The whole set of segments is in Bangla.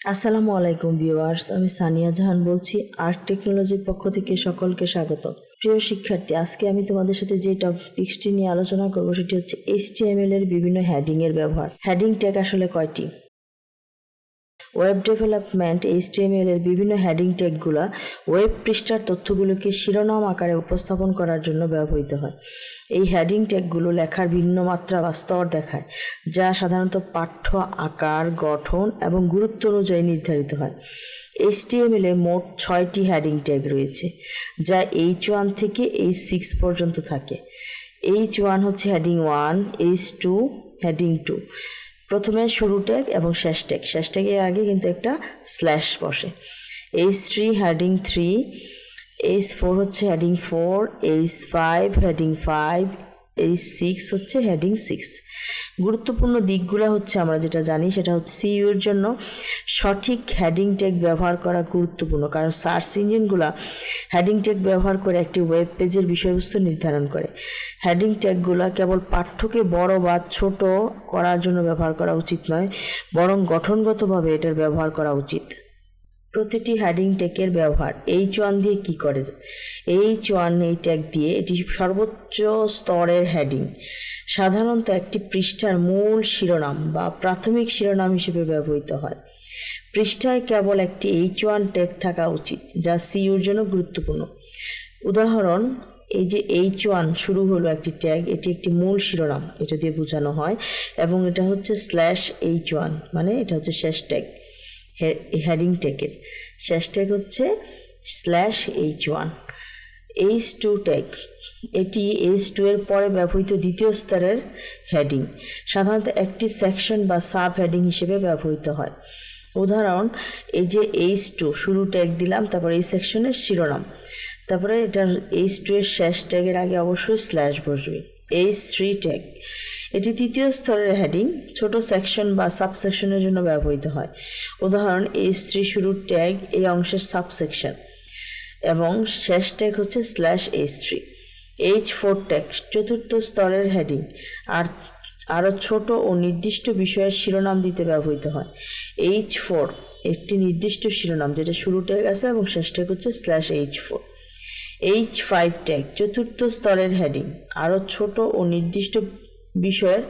আসসালামু আলাইকুম ভিউয়ার্স, আমি সানিয়া জাহান বলছি আর্ট টেকনোলজির পক্ষ থেকে সকলকে স্বাগত। প্রিয় শিক্ষার্থী, আজকে আমি তোমাদের সাথে যে টপিক্সটি নিয়ে আলোচনা করব সেটি হচ্ছে এইচটিএমএল এর বিভিন্ন হ্যাডিং এর ব্যবহার। হ্যাডিং ট্যাগ আসলে কয়টি? ওয়েব ডেভেলপমেন্ট এইচটিএমএল এর বিভিন্ন হেডিং ট্যাগগুলো ওয়েব পৃষ্ঠার তথ্যগুলোকে শিরোনাম আকারে উপস্থাপন করার জন্য ব্যবহৃত হয়। এই হেডিং ট্যাগগুলো লেখার ভিন্ন মাত্রা বা স্তর দেখায়, যা সাধারণত পাঠ্য আকার, গঠন এবং গুরুত্ব অনুযায়ী নির্ধারিত হয়। এইচটিএমএল এ মোট ছয়টি হেডিং ট্যাগ রয়েছে, যা এইচ ওয়ান থেকে এইচ সিক্স পর্যন্ত থাকে। এইচ ওয়ান হচ্ছে heading one H two heading two প্রথমে শুরু ট্যাগ এবং শেষ ট্যাগ শেষ ট্যাগের আগে কিন্তু একটা স্ল্যাশ বসে। H three heading three H four হচ্ছে heading four H five heading five H six হচ্ছে হেডিং সিক্স গুরুত্বপূর্ণ দিকগুলো হচ্ছে আমরা যেটা জানি, সেটা হচ্ছে সিইউর জন্য সঠিক হেডিং ট্যাগ ব্যবহার করা গুরুত্বপূর্ণ, কারণ সার্চ ইঞ্জিনগুলা হেডিং ট্যাগ ব্যবহার করে একটি ওয়েব পেজের বিষয়বস্তু নির্ধারণ করে। হেডিং ট্যাগগুলো কেবল পাঠ্যকে বড় বা ছোট করার জন্য ব্যবহার করা উচিত নয়, বরং গঠনগতভাবে এটার ব্যবহার করা উচিত। প্রতিটি হেডিং ট্যাগের ব্যবহার। এইচ ওয়ান দিয়ে কি করে? এইচ ওয়ান এই ট্যাগ দিয়ে এটি সর্বোচ্চ স্তরের হেডিং সাধারণত একটি পৃষ্ঠার মূল শিরোনাম বা প্রাথমিক শিরোনাম হিসেবে ব্যবহৃত হয়। পৃষ্ঠায় কেবল একটি এইচ ওয়ান ট্যাগ থাকা উচিত, যা সিইউর জন্য গুরুত্বপূর্ণ। উদাহরণ, এই যে এইচ ওয়ান শুরু হলো একটি ট্যাগ এটি একটি মূল শিরোনাম, এটা দিয়ে বোঝানো হয়, এবং এটা হচ্ছে স্ল্যাশ এইচ ওয়ান মানে এটা হচ্ছে শেষ ট্যাগ হেডিং ট্যাগের শেষ ট্যাগ হচ্ছে slash H one H two tag এটি এইচ টু এর পরে ব্যবহৃত দ্বিতীয় স্তরের হেডিং সাধারণত একটি সেকশন বা সাব হেডিং হিসেবে ব্যবহৃত হয়। উদাহরণ, এই যে এইচ টু শুরু ট্যাগ দিলাম, তারপর এই সেকশনের শিরোনাম। তারপরে এটার এইচ টু এর শেষ ট্যাগের আগে অবশ্যই স্ল্যাশ বসবে। এইচ থ্রি ট্যাগ এটি তৃতীয় স্তরের হেডিং ছোট সেকশন বা সাবসেকশনের জন্য ব্যবহৃত হয়। উদাহরণ এইচ থ্রি শুরুর ট্যাগ এই অংশের সাবসেকশন এবং শেষ ট্যাগ হচ্ছে slash H three H four tag চতুর্থ স্তরের হেডিং আর আরও ছোট ও নির্দিষ্ট বিষয়ের শিরোনাম দিতে ব্যবহৃত হয়। এইচ ফোর একটি নির্দিষ্ট শিরোনাম, যেটা শুরু ট্যাগ আছে এবং শেষ ট্যাগ হচ্ছে slash H four H five tag চতুর্থ স্তরের হেডিং আরও ছোট ও নির্দিষ্ট বিষয়ের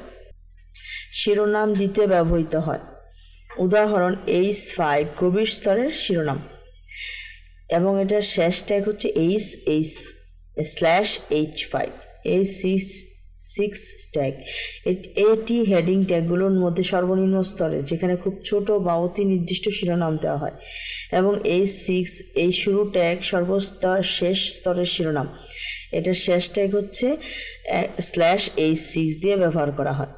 শিরোনাম দিতে ব্যবহৃত হয়। উদাহরণ এইচ ফাইভ গভীর স্তরের শিরোনাম। এবং এটার শেষ ট্যাগ হচ্ছে H H slash H five H six six tag এটি হেডিং ট্যাগগুলোর মধ্যে সর্বনিম্ন স্তরে, যেখানে খুব ছোট বা অতি নির্দিষ্ট শিরোনাম দেওয়া হয়। এবং এইচ সিক্স এই শুরু ট্যাগ সর্বস্তর শেষ স্তরের শিরোনাম। এটার শেষ ট্যাগ হচ্ছে স্ল্যাশ এইচ সিক্স দিয়ে ব্যবহার করা হয়।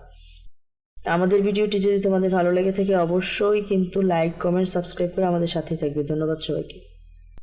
আমাদের ভিডিওটি যদি তোমাদের ভালো লেগে থাকে, অবশ্যই কিন্তু লাইক কমেন্ট সাবস্ক্রাইব করে আমাদের সাথে থাকবে। ধন্যবাদ সবাইকে।